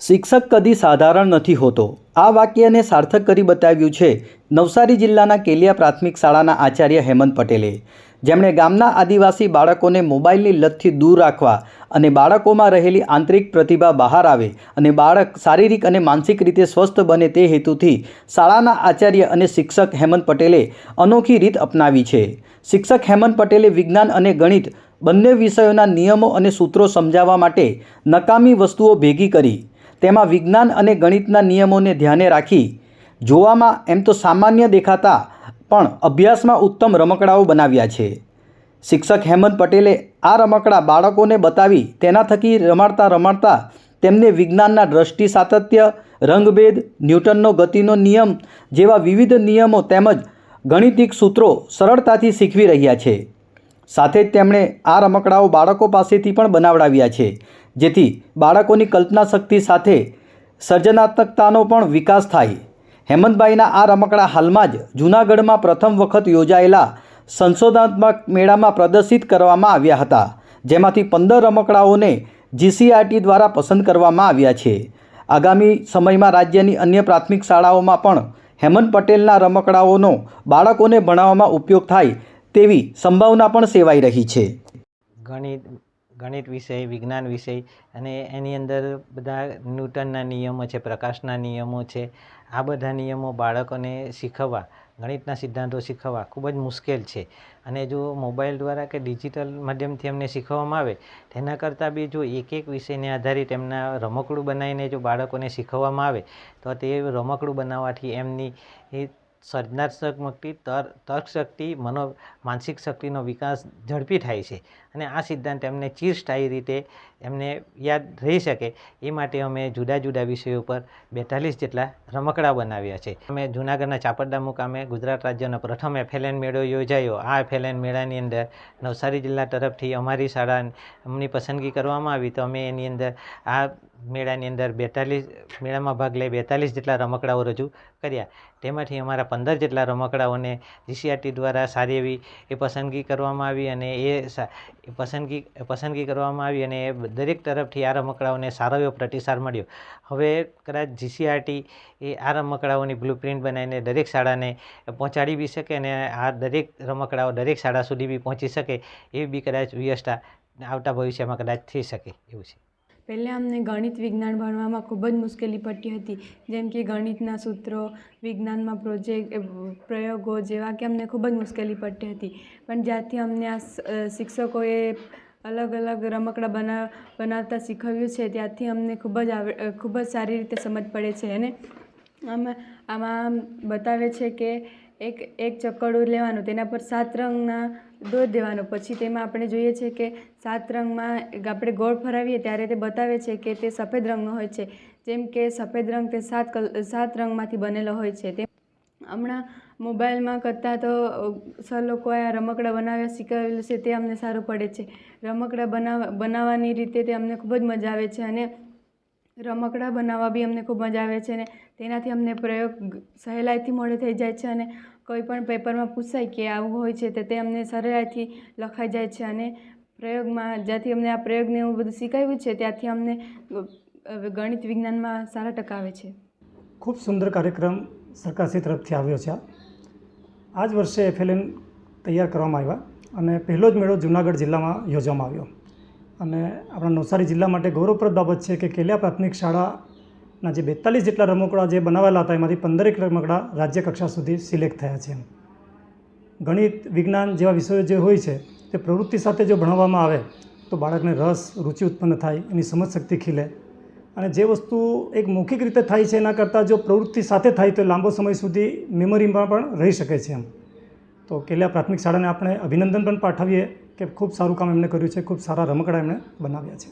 શિક્ષક કદી સાધારણ નથી હોતો. આ વાક્યને સાર્થક કરી બતાવ્યું છે નવસારી જિલ્લાના કેલિયા પ્રાથમિક શાળાના આચાર્ય હેમંત પટેલે. જેમણે ગામના આદિવાસી બાળકોને મોબાઈલની લતથી દૂર રાખવા અને બાળકોમાં રહેલી આંતરિક પ્રતિભા બહાર આવે અને બાળક શારીરિક અને માનસિક રીતે સ્વસ્થ બને તે હેતુથી શાળાના આચાર્ય અને શિક્ષક હેમંત પટેલે અનોખી રીત અપનાવી છે. શિક્ષક હેમંત પટેલે વિજ્ઞાન અને ગણિત બંને વિષયોના નિયમો અને સૂત્રો સમજાવવા માટે નકામી વસ્તુઓ ભેગી કરી. તેમાં વિજ્ઞાન અને ગણિતના નિયમોને ધ્યાને રાખી જોવામાં એમ તો સામાન્ય દેખાતા પણ અભ્યાસમાં ઉત્તમ રમકડાઓ બનાવ્યા છે. શિક્ષક હેમંત પટેલે આ રમકડા બાળકોને બતાવી તેના થકી રમાડતા રમાડતા તેમને વિજ્ઞાનના દ્રષ્ટિ સાતત્ય, રંગભેદ, ન્યૂટનનો ગતિનો નિયમ જેવા વિવિધ નિયમો તેમજ ગણિતિક સૂત્રો સરળતાથી શીખવી રહ્યા છે. સાથે જ તેમણે આ રમકડાઓ બાળકો પાસેથી પણ બનાવડાવ્યા છે. જેથી બાળકોની કલ્પના શક્તિ સાથે સર્જનાત્મકતાનો પણ વિકાસ થાય. હેમંતભાઈના આ રમકડા હાલમાં જ જૂનાગઢમાં પ્રથમ વખત યોજાયેલા સંશોધનાત્મક મેળામાં પ્રદર્શિત કરવામાં આવ્યા હતા, જેમાંથી પંદર રમકડાઓને જીસીઆરટી દ્વારા પસંદ કરવામાં આવ્યા છે. આગામી સમયમાં રાજ્યની અન્ય પ્રાથમિક શાળાઓમાં પણ હેમંત પટેલના રમકડાઓનો બાળકોને ભણાવવામાં ઉપયોગ થાય તેવી સંભાવના પણ સેવાઈ રહી છે. ગણિત ગણિત વિષય, વિજ્ઞાન વિષય અને એની અંદર બધા ન્યૂટનના નિયમો છે, પ્રકાશના નિયમો છે, આ બધા નિયમો બાળકોને શીખવવા, ગણિતના સિદ્ધાંતો શીખવવા ખૂબ જ મુશ્કેલ છે. અને જો મોબાઈલ દ્વારા કે ડિજિટલ માધ્યમથી એમને શીખવવામાં આવે, તેના કરતાં બી જો એક એક વિષયને આધારિત એમના રમકડું બનાવીને જો બાળકોને શીખવવામાં આવે, તો તે રમકડું બનાવવાથી એમની સર્જનાત્મક તર તર્ક શક્તિ મનો માનસિક શક્તિનો વિકાસ ઝડપી થાય છે. અને આ સિદ્ધાંત એમને ચિરસ્થાયી રીતે એમને યાદ રહી શકે. એ માટે અમે જુદા જુદા વિષયો પર બેતાલીસ જેટલા રમકડા બનાવ્યા છે. અમે જૂનાગઢના ચાપરડા મુકામે ગુજરાત રાજ્યનો પ્રથમ એફએલએન મેળો યોજાયો. આ એફએલએન મેળાની અંદર નવસારી જિલ્લા તરફથી અમારી શાળાની પસંદગી કરવામાં આવી. તો અમે એની અંદર આ મેળાની અંદર બેતાલીસ, મેળામાં ભાગ લઈ બેતાલીસ જેટલા રમકડાઓ રજૂ કર્યા. તેમાંથી અમારા પંદર જેટલા રમકડાઓને જીસીઆરટી દ્વારા સારી એવી એ પસંદગી કરવામાં આવી અને એ સા પસંદગી પસંદગી કરવામાં આવી અને એ દરેક તરફથી આ રમકડાઓને સારો એવો પ્રતિસાદ મળ્યો. હવે કદાચ જીસીઆરટી એ આ રમકડાઓની બ્લુપ્રિન્ટ બનાવીને દરેક શાળાને પહોંચાડી બી શકે અને આ દરેક રમકડાઓ દરેક શાળા સુધી બી પહોંચી શકે એવી બી કદાચ વ્યવસ્થા આવતા ભવિષ્યમાં કદાચ થઈ શકે એવું છે. પહેલાં અમને ગણિત વિજ્ઞાન ભણવામાં ખૂબ જ મુશ્કેલી પડતી હતી. જેમ કે ગણિતના સૂત્રો, વિજ્ઞાનમાં પ્રોજેક્ટ પ્રયોગો જેવા કે અમને ખૂબ જ મુશ્કેલી પડતી હતી. પણ જ્યારથી અમને આ શિક્ષકોએ અલગ અલગ રમકડાં બનાવ બનાવતા શીખવ્યું છે ત્યારથી અમને ખૂબ જ આવ ખૂબ જ સારી રીતે સમજ પડે છે. અને આમાં આમાં બતાવે છે કે એક એક ચકડું લેવાનું, તેના પર સાત રંગના દોરી દેવાનો. પછી તેમાં આપણે જોઈએ છે કે સાત રંગમાં આપણે ગોળ ફરાવીએ ત્યારે તે બતાવે છે કે તે સફેદ રંગનો હોય છે. જેમ કે સફેદ રંગ તે સાત કલ, સાત રંગમાંથી બનેલો હોય છે. તે હમણાં મોબાઈલમાં કરતાં તો સર લોકોએ આ રમકડાં બનાવ્યા શીખવેલું છે, તે અમને સારું પડે છે. રમકડાં બનાવવા બનાવવાની રીતે તે અમને ખૂબ જ મજા આવે છે અને રમકડાં બનાવવા બી અમને ખૂબ મજા આવે છે અને તેનાથી અમને પ્રયોગ સહેલાઈથી મળે થઈ જાય છે અને કોઈ પણ પેપરમાં પૂછાય કે આવું હોય છે તે તે અમને સરળતાથી લખાઈ જાય છે અને પ્રયોગમાં જ્યાંથી અમને આ પ્રયોગને એવું બધું શીખવ્યું છે ત્યાંથી અમને ગણિત વિજ્ઞાનમાં સારા ટકા આવે છે. ખૂબ સુંદર કાર્યક્રમ સરકારશ્રી તરફથી આવ્યો છે આ. જ વર્ષે એફએલએન તૈયાર કરવામાં આવ્યા અને પહેલો જ મેળો જૂનાગઢ જિલ્લામાં યોજવામાં આવ્યો. અને આપણા નવસારી જિલ્લા માટે ગૌરવપ્રદ બાબત છે કે કેલિયા પ્રાથમિક શાળાના જે બેતાલીસ જેટલા રમકડા જે બનાવેલા હતા, એમાંથી પંદરેક રમકડા રાજ્ય કક્ષા સુધી સિલેક્ટ થયા છે. ગણિત, વિજ્ઞાન જેવા વિષયો જે હોય છે, તે પ્રવૃત્તિ સાથે જો ભણાવવામાં આવે, તો બાળકને રસ, રુચિ ઉત્પન્ન થાય, એની સમજશક્તિ ખીલે. અને જે વસ્તુ એક મૌખિક રીતે થાય છે એના કરતાં જો પ્રવૃત્તિ સાથે થાય, તો લાંબો સમય સુધી મેમરીમાં પણ રહી શકે છે એમ. તો કેલિયા પ્રાથમિક શાળાને આપણે અભિનંદન પણ પાઠવીએ. કે ખૂબ સારું કામ એમણે કર્યું છે ખૂબ સારા રમકડા એમણે બનાવ્યા છે.